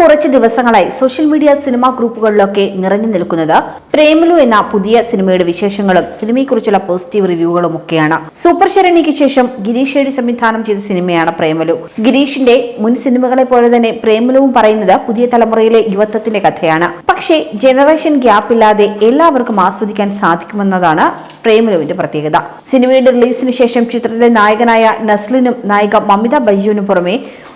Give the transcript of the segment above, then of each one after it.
കുറച്ച് ദിവസങ്ങളായി social media cinema ഗ്രൂപ്പുകളിലൊക്കെ നിറഞ്ഞു നിൽക്കുന്നത് പ്രേമലു എന്ന പുതിയ സിനിമയുടെ വിശേഷങ്ങളും സിനിമയെക്കുറിച്ചുള്ള പോസിറ്റീവ് റിവ്യൂകളും ഒക്കെയാണ്. സൂപ്പർ ശരണിക്ക് ശേഷം ഗിരീഷ് സംവിധാനം ചെയ്ത സിനിമയാണ് പ്രേമലു. ഗിരീഷിന്റെ മുൻ സിനിമകളെ പോലെ തന്നെ പ്രേമലുവും പറയുന്നത് പുതിയ തലമുറയിലെ യുവത്വത്തിന്റെ കഥയാണ്. പക്ഷേ ജനറേഷൻ ഗ്യാപ്പ് ഇല്ലാതെ എല്ലാവർക്കും ആസ്വദിക്കാൻ സാധിക്കുമെന്നതാണ് പ്രേമലുവിന്റെ പ്രത്യേകത. സിനിമയുടെ റിലീസിന് ശേഷം ചിത്രത്തിലെ നായകനായ നസ്ലിനും നായിക മമിത ബൈജുവിനും പുറമെ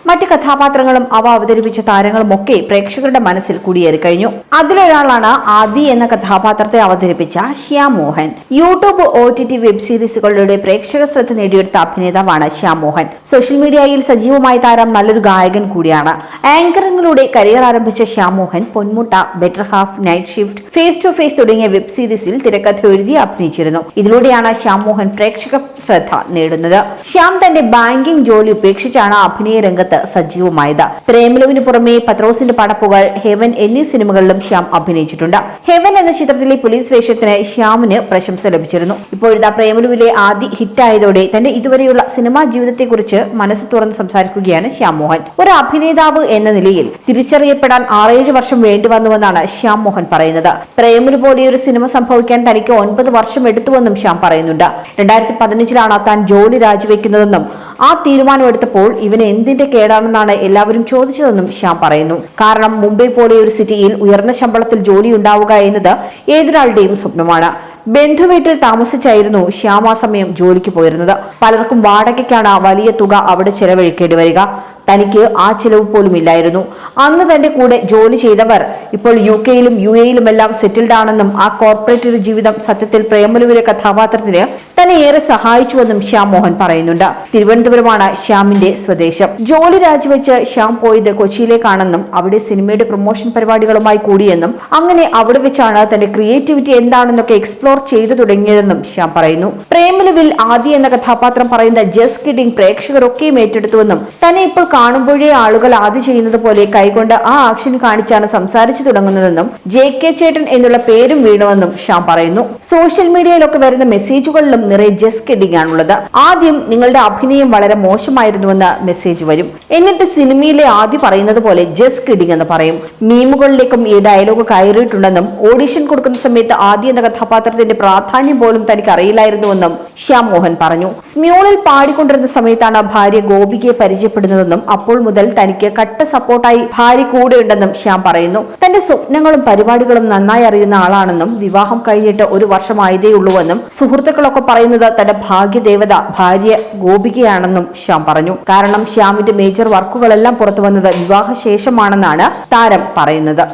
മറ്റ് കഥാപാത്രങ്ങളും അവ അവതരിപ്പിച്ച താരങ്ങളും ഒക്കെ പ്രേക്ഷകരുടെ മനസ്സിൽ കുടിയേറി കഴിഞ്ഞു. അതിലൊരാളാണ് ആദി എന്ന കഥാപാത്രത്തെ അവതരിപ്പിച്ച Shyam Mohan YouTube O T T web സീരീസുകളിലൂടെ പ്രേക്ഷക ശ്രദ്ധ നേടിയെടുത്ത അഭിനേതാവാണ് ശ്യാം മോഹൻ സോഷ്യൽ മീഡിയയിൽ സജീവമായ താരം നല്ലൊരു ഗായകൻ കൂടിയാണ്. ആങ്കറിംഗിലൂടെ കരിയർ ആരംഭിച്ച Shyam Mohan Ponmutta better half night shift face to face തുടങ്ങിയ വെബ് സീരീസിൽ തിരക്കഥ എഴുതി അഭിനയിച്ചിരുന്നു. ഇതിലൂടെയാണ് ശ്യാം മോഹൻ പ്രേക്ഷക ശ്രദ്ധ നേടുന്നത്. ശ്യാം തന്റെ ബാങ്കിംഗ് ജോലി ഉപേക്ഷിച്ചാണ് അഭിനയ രംഗത്ത് സജീവമായത്. പ്രേമലുവിന് പുറമെ പത്രോസിന്റെ പടപ്പുകൾ ഹെവൻ എന്നീ സിനിമകളിലും ശ്യാം അഭിനയിച്ചിട്ടുണ്ട്. ഹെവൻ എന്ന ചിത്രത്തിലെ പോലീസ് വേഷത്തിന് ശ്യാമിന് പ്രശംസ ലഭിച്ചിരുന്നു. ഇപ്പോഴത്തെ പ്രേമലുവിലെ ആദ്യ ഹിറ്റായതോടെ തന്റെ ഇതുവരെയുള്ള സിനിമാ ജീവിതത്തെക്കുറിച്ച് മനസ്സ് തുറന്ന് സംസാരിക്കുകയാണ് ശ്യാം മോഹൻ ഒരു അഭിനേതാവ് എന്ന നിലയിൽ തിരിച്ചറിയപ്പെടാൻ ആറേഴ് വർഷം വേണ്ടി വന്നുവെന്നാണ് ശ്യാം മോഹൻ പറയുന്നത്. പ്രേമലു പോലെയൊരു സിനിമ സംഭവിക്കാൻ തനിക്ക് ഒൻപത് വർഷം എടുത്തുവെന്നും ശ്യാം പറയുന്നുണ്ട്. രണ്ടായിരത്തി പതിനഞ്ചിലാണ് താൻ ജോലി രാജിവെക്കുന്നതെന്നും ആ തീരുമാനമെടുത്തപ്പോൾ ഇവന് എന്തിന്റെ കേടാണെന്നാണ് എല്ലാവരും ചോദിച്ചതെന്നും ശ്യാം പറയുന്നു. കാരണം മുംബൈ പോലെ ഒരു സിറ്റിയിൽ ഉയർന്ന ശമ്പളത്തിൽ ജോലി ഉണ്ടാവുക എന്നത് ഏതൊരാളുടെയും സ്വപ്നമാണ്. ബന്ധുവീട്ടിൽ താമസിച്ചായിരുന്നു ശ്യാം സമയം ജോലിക്ക് പോയിരുന്നത്. പലർക്കും വാടകയ്ക്കാണ് വലിയ തുക അവിടെ ചെലവഴിക്കേണ്ടി വരിക. തനിക്ക് ആ ചിലവ് പോലും ഇല്ലായിരുന്നു. അന്ന് തന്റെ കൂടെ ജോലി ചെയ്തവർ ഇപ്പോൾ യു കെയിലും യു എയിലുമെല്ലാം സെറ്റിൽഡ് ആണെന്നും ആ കോർപ്പറേറ്റ് ജീവിതം സത്യത്തിൽ പ്രേമലുവിലെ കഥാപാത്രത്തിന് തന്നെ ഏറെ സഹായിച്ചുവെന്നും ശ്യാം മോഹൻ പറയുന്നുണ്ട്. തിരുവനന്തപുരമാണ് ശ്യാമിന്റെ സ്വദേശം. ജോലി രാജിവെച്ച് ശ്യാം പോയത് കൊച്ചിയിലേക്കാണെന്നും അവിടെ സിനിമയുടെ പ്രൊമോഷൻ പരിപാടികളുമായി കൂടിയെന്നും അങ്ങനെ അവിടെ വെച്ചാണ് തന്റെ ക്രിയേറ്റിവിറ്റി എന്താണെന്നൊക്കെ എക്സ്പ്ലോർ ചെയ്തു തുടങ്ങിയതെന്നും ശ്യാം പറയുന്നു. പ്രേമലുവിൽ ആദ്യ എന്ന കഥാപാത്രം പറയുന്ന ജസ് കിഡിംഗ് പ്രേക്ഷകരൊക്കെയും ഏറ്റെടുത്തുവെന്നും തന്നെ ഇപ്പോൾ കാണുമ്പോഴേ ആളുകൾ ആദ്യം ചെയ്യുന്നത് പോലെ കൈകൊണ്ട് ആ ആക്ഷൻ കാണിച്ചാണ് സംസാരിച്ചു തുടങ്ങുന്നതെന്നും ജെ കെ ചേട്ടൻ എന്നുള്ള പേരും വീണുവെന്നും ഷാം പറയുന്നു. സോഷ്യൽ മീഡിയയിലൊക്കെ വരുന്ന മെസ്സേജുകളിലും നിറയെ ജസ് കെഡിങ് ആണുള്ളത്. ആദ്യം നിങ്ങളുടെ അഭിനയം വളരെ മോശമായിരുന്നുവെന്ന് മെസ്സേജ് വരും. എന്നിട്ട് സിനിമയിലെ ആദ്യം പറയുന്നത് പോലെ ജസ് കിഡിങ് എന്ന് പറയും. മീമുകളിലേക്കും ഈ ഡയലോഗ് കയറിയിട്ടുണ്ടെന്നും ഓഡിഷൻ കൊടുക്കുന്ന സമയത്ത് ആദ്യ എന്ന കഥാപാത്രത്തിന്റെ പ്രാധാന്യം പോലും തനിക്ക് അറിയില്ലായിരുന്നുവെന്നും ശ്യാം മോഹൻ പറഞ്ഞു. സ്മ്യൂളിൽ പാടിക്കൊണ്ടിരുന്ന സമയത്താണ് ഭാര്യ ഗോപികയെ പരിചയപ്പെടുന്നതെന്നും അപ്പോൾ മുതൽ തനിക്ക് കട്ട സപ്പോർട്ടായി ഭാര്യ കൂടെയുണ്ടെന്നും ശ്യാം പറയുന്നു. തന്റെ സ്വപ്നങ്ങളും പരിപാടികളും നന്നായി അറിയുന്ന ആളാണെന്നും വിവാഹം കഴിഞ്ഞിട്ട് ഒരു വർഷമായതേ ഉള്ളൂവെന്നും സുഹൃത്തുക്കളൊക്കെ പറയുന്നത് തന്റെ ഭാഗ്യദേവത ഭാര്യ ഗോപികയാണെന്നും ശ്യാം പറഞ്ഞു. കാരണം ശ്യാമിന്റെ മേജർ വർക്കുകളെല്ലാം പുറത്തു വന്നത് വിവാഹശേഷമാണെന്നാണ് താരം പറയുന്നത്.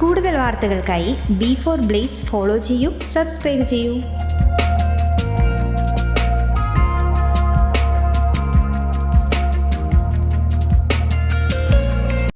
കൂടുതൽ വാർത്തകൾക്കായി ബി ഫോർ ബ്ലേസ് ഫോളോ ചെയ്യൂ സബ്സ്ക്രൈബ് ചെയ്യൂ.